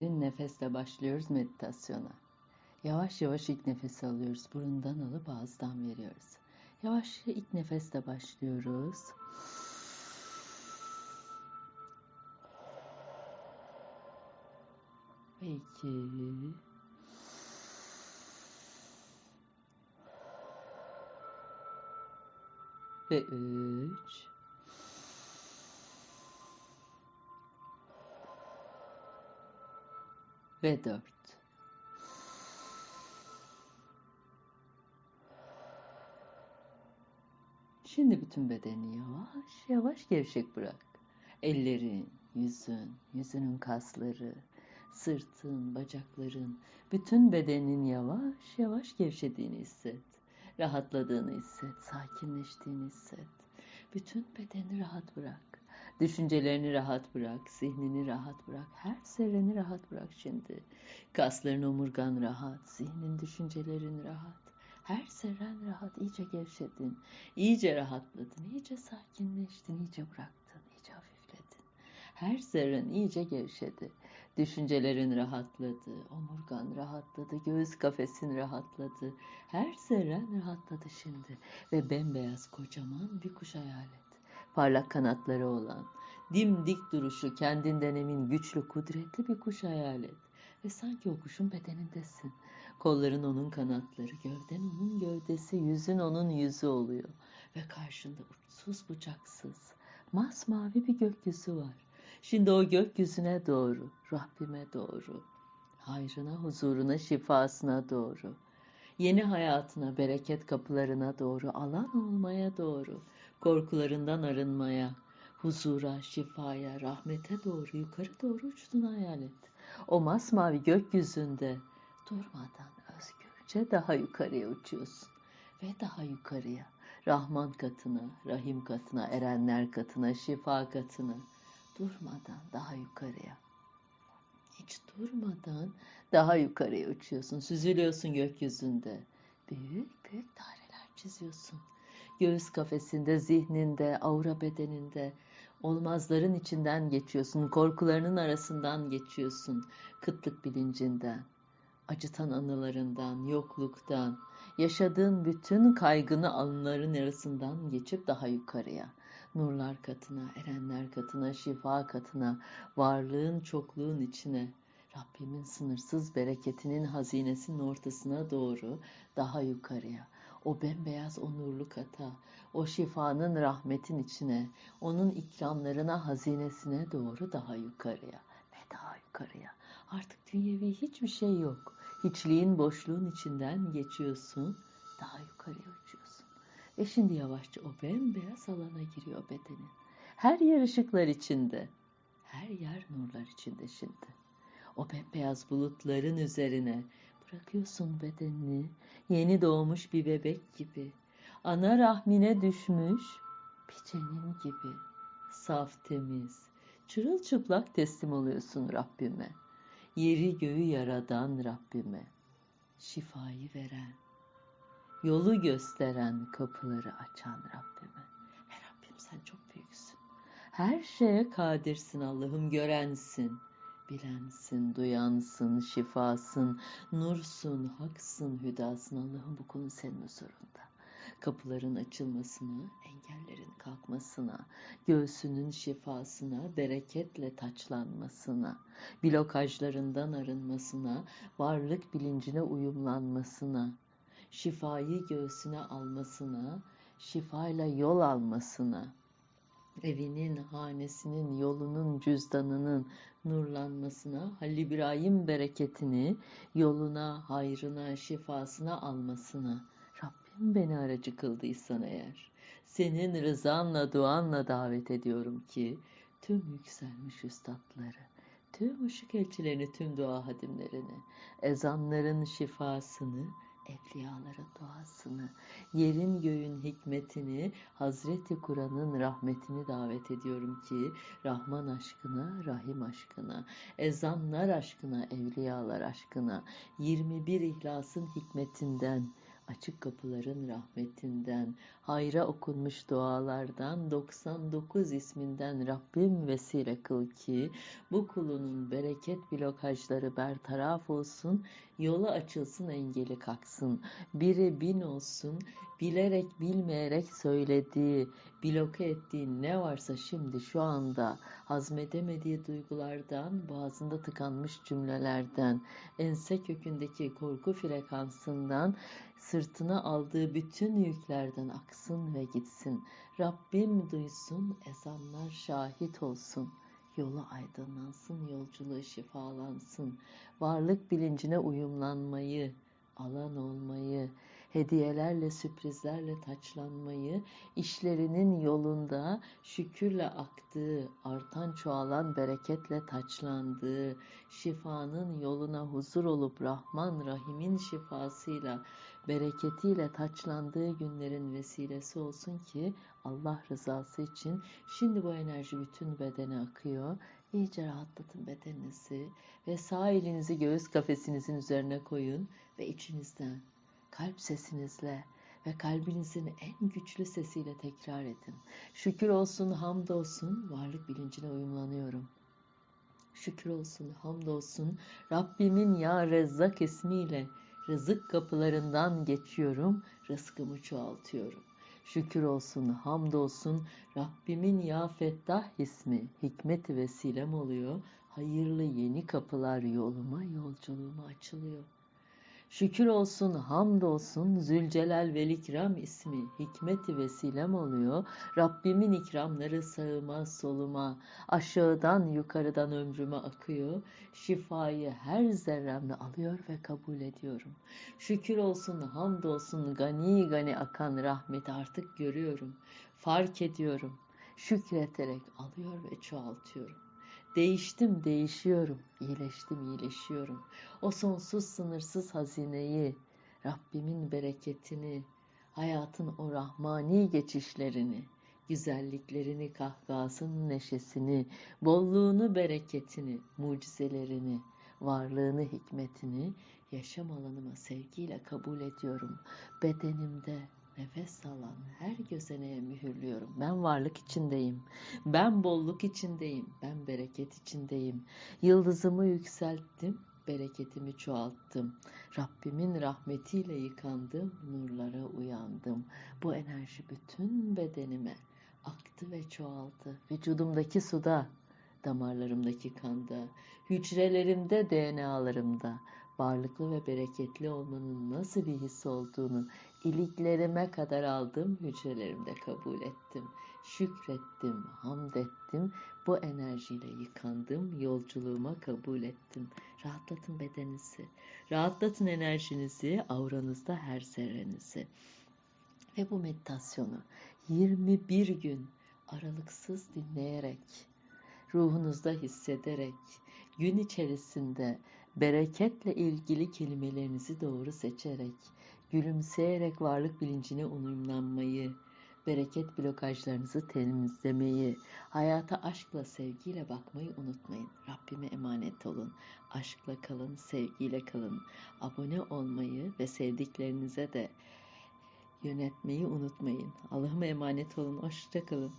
Derin nefesle başlıyoruz meditasyona. Yavaş yavaş ilk nefesi alıyoruz. Burundan alıp ağızdan veriyoruz. Yavaş ilk nefesle başlıyoruz. Ve iki. Ve üç. Ve dört. Şimdi bütün bedeni yavaş yavaş gevşek bırak. Ellerin, yüzün, yüzünün kasları, sırtın, bacakların, bütün bedenin yavaş yavaş gevşediğini hisset. Rahatladığını hisset, sakinleştiğini hisset. Bütün bedeni rahat bırak. Düşüncelerini rahat bırak, zihnini rahat bırak, her zerreni rahat bırak şimdi. Kasların omurgan rahat, zihnin düşüncelerin rahat. Her zerren rahat, iyice gevşedin, iyice rahatladın, iyice sakinleştin, iyice bıraktın, iyice hafifledin. Her zerren iyice gevşedi. Düşüncelerin rahatladı, omurgan rahatladı, göğüs kafesin rahatladı. Her zerren rahatladı şimdi ve bembeyaz kocaman bir kuş hayal et parlak kanatları olan, dimdik duruşu, kendinden emin, güçlü, kudretli bir kuş hayal et. Ve sanki o kuşun bedenindesin. Kolların onun kanatları, gövden onun gövdesi, yüzün onun yüzü oluyor. Ve karşında uçsuz bucaksız, masmavi bir gökyüzü var. Şimdi o gökyüzüne doğru, Rabbime doğru, hayrına, huzuruna, şifasına doğru, yeni hayatına, bereket kapılarına doğru, alan olmaya doğru, korkularından arınmaya, huzura, şifaya, rahmete doğru, yukarı doğru uçtuğunu hayal et. O masmavi gökyüzünde durmadan özgürce daha yukarıya uçuyorsun ve daha yukarıya. Rahman katına, Rahim katına, erenler katına, şifa katına durmadan daha yukarıya. Hiç durmadan daha yukarıya uçuyorsun, süzülüyorsun gökyüzünde. Büyük büyük daireler çiziyorsun. Göğüs kafesinde, zihninde, aura bedeninde olmazların içinden geçiyorsun, korkularının arasından geçiyorsun, kıtlık bilincinden, acıtan anılarından, yokluktan, yaşadığın bütün kaygını anıların arasından geçip daha yukarıya, nurlar katına, erenler katına, şifa katına, varlığın çokluğun içine, Rabbimin sınırsız bereketinin hazinesinin ortasına doğru daha yukarıya, o bembeyaz onurlu kata, o şifanın rahmetin içine, onun ikramlarına, hazinesine doğru daha yukarıya ve daha yukarıya. Artık dünyevi hiçbir şey yok. Hiçliğin, boşluğun içinden geçiyorsun, daha yukarıya uçuyorsun. Ve şimdi yavaşça o bembeyaz alana giriyor bedenin. Her yer ışıklar içinde. Her yer nurlar içinde şimdi. O bembeyaz bulutların üzerine Bırakıyorsun bedenini yeni doğmuş bir bebek gibi. Ana rahmine düşmüş bir cenin gibi. Saf temiz, çırılçıplak teslim oluyorsun Rabbime. Yeri göğü yaradan Rabbime. Şifayı veren, yolu gösteren, kapıları açan Rabbime. Ve Rabbim sen çok büyüksün. Her şeye kadirsin Allah'ım görensin bilensin, duyansın, şifasın, nursun, haksın, hüdasın. Allah'ım bu konu senin huzurunda. Kapıların açılmasına, engellerin kalkmasına, göğsünün şifasına, bereketle taçlanmasına, blokajlarından arınmasına, varlık bilincine uyumlanmasına, şifayı göğsüne almasına, şifayla yol almasına, evinin, hanesinin, yolunun, cüzdanının nurlanmasına, Halil İbrahim bereketini yoluna, hayrına, şifasına almasına. Rabbim beni aracı kıldıysan eğer senin rızanla, duanla davet ediyorum ki tüm yükselmiş üstadları, tüm ışık elçilerini, tüm dua hadimlerini, ezanların şifasını, evliyaların duasını, yerin göğün hikmetini, Hazreti Kur'an'ın rahmetini davet ediyorum ki Rahman aşkına, Rahim aşkına, ezanlar aşkına, evliyalar aşkına, 21 ihlasın hikmetinden açık kapıların rahmetinden, hayra okunmuş dualardan 99 isminden Rabbim vesile kıl ki bu kulunun bereket blokajları bertaraf olsun, yolu açılsın engeli kalksın, biri bin olsun, bilerek bilmeyerek söylediği, bloke ettiği ne varsa şimdi şu anda hazmedemediği duygulardan, boğazında tıkanmış cümlelerden, ense kökündeki korku frekansından, sırtına aldığı bütün yüklerden aksın ve gitsin. Rabbim duysun, ezanlar şahit olsun. Yolu aydınlansın, yolculuğu şifalansın. Varlık bilincine uyumlanmayı, alan olmayı, hediyelerle, sürprizlerle taçlanmayı, işlerinin yolunda şükürle aktığı, artan çoğalan bereketle taçlandığı, şifanın yoluna huzur olup Rahman Rahim'in şifasıyla, bereketiyle taçlandığı günlerin vesilesi olsun ki Allah rızası için şimdi bu enerji bütün bedene akıyor. İyice rahatlatın bedeninizi ve sağ elinizi göğüs kafesinizin üzerine koyun ve içinizden kalp sesinizle ve kalbinizin en güçlü sesiyle tekrar edin. Şükür olsun, hamd olsun, varlık bilincine uyumlanıyorum. Şükür olsun, hamd olsun, Rabbimin ya Rezzak ismiyle rızık kapılarından geçiyorum, rızkımı çoğaltıyorum. Şükür olsun, hamd olsun, Rabbimin ya Fettah ismi hikmet vesilem oluyor, hayırlı yeni kapılar yoluma, yolculuğuma açılıyor. Şükür olsun, hamd olsun, Zülcelal vel İkram ismi hikmeti vesilem oluyor. Rabbimin ikramları sağıma, soluma, aşağıdan yukarıdan ömrüme akıyor. Şifayı her zerremle alıyor ve kabul ediyorum. Şükür olsun, hamd olsun, gani gani akan rahmeti artık görüyorum, fark ediyorum. Şükreterek alıyor ve çoğaltıyorum. Değiştim, değişiyorum. iyileştim, iyileşiyorum. O sonsuz sınırsız hazineyi, Rabbimin bereketini, hayatın o rahmani geçişlerini, güzelliklerini, kahkahasının neşesini, bolluğunu, bereketini, mucizelerini, varlığını, hikmetini yaşam alanıma sevgiyle kabul ediyorum. Bedenimde, Nefes alan her gözeneğe mühürlüyorum. Ben varlık içindeyim. Ben bolluk içindeyim. Ben bereket içindeyim. Yıldızımı yükselttim. Bereketimi çoğalttım. Rabbimin rahmetiyle yıkandım. Nurlara uyandım. Bu enerji bütün bedenime aktı ve çoğaldı. Vücudumdaki suda, damarlarımdaki kanda, hücrelerimde, DNA'larımda varlıklı ve bereketli olmanın nasıl bir his olduğunu iliklerime kadar aldım, hücrelerimde kabul ettim. Şükrettim, hamd ettim, bu enerjiyle yıkandım, yolculuğuma kabul ettim. Rahatlatın bedeninizi, rahatlatın enerjinizi, auranızda her zerrenizi. Ve bu meditasyonu 21 gün aralıksız dinleyerek, ruhunuzda hissederek, gün içerisinde bereketle ilgili kelimelerinizi doğru seçerek, gülümseyerek varlık bilincine uyumlanmayı, bereket blokajlarınızı temizlemeyi, hayata aşkla, sevgiyle bakmayı unutmayın. Rabbime emanet olun. Aşkla kalın, sevgiyle kalın. Abone olmayı ve sevdiklerinize de yönetmeyi unutmayın. Allah'ıma emanet olun. Hoşçakalın.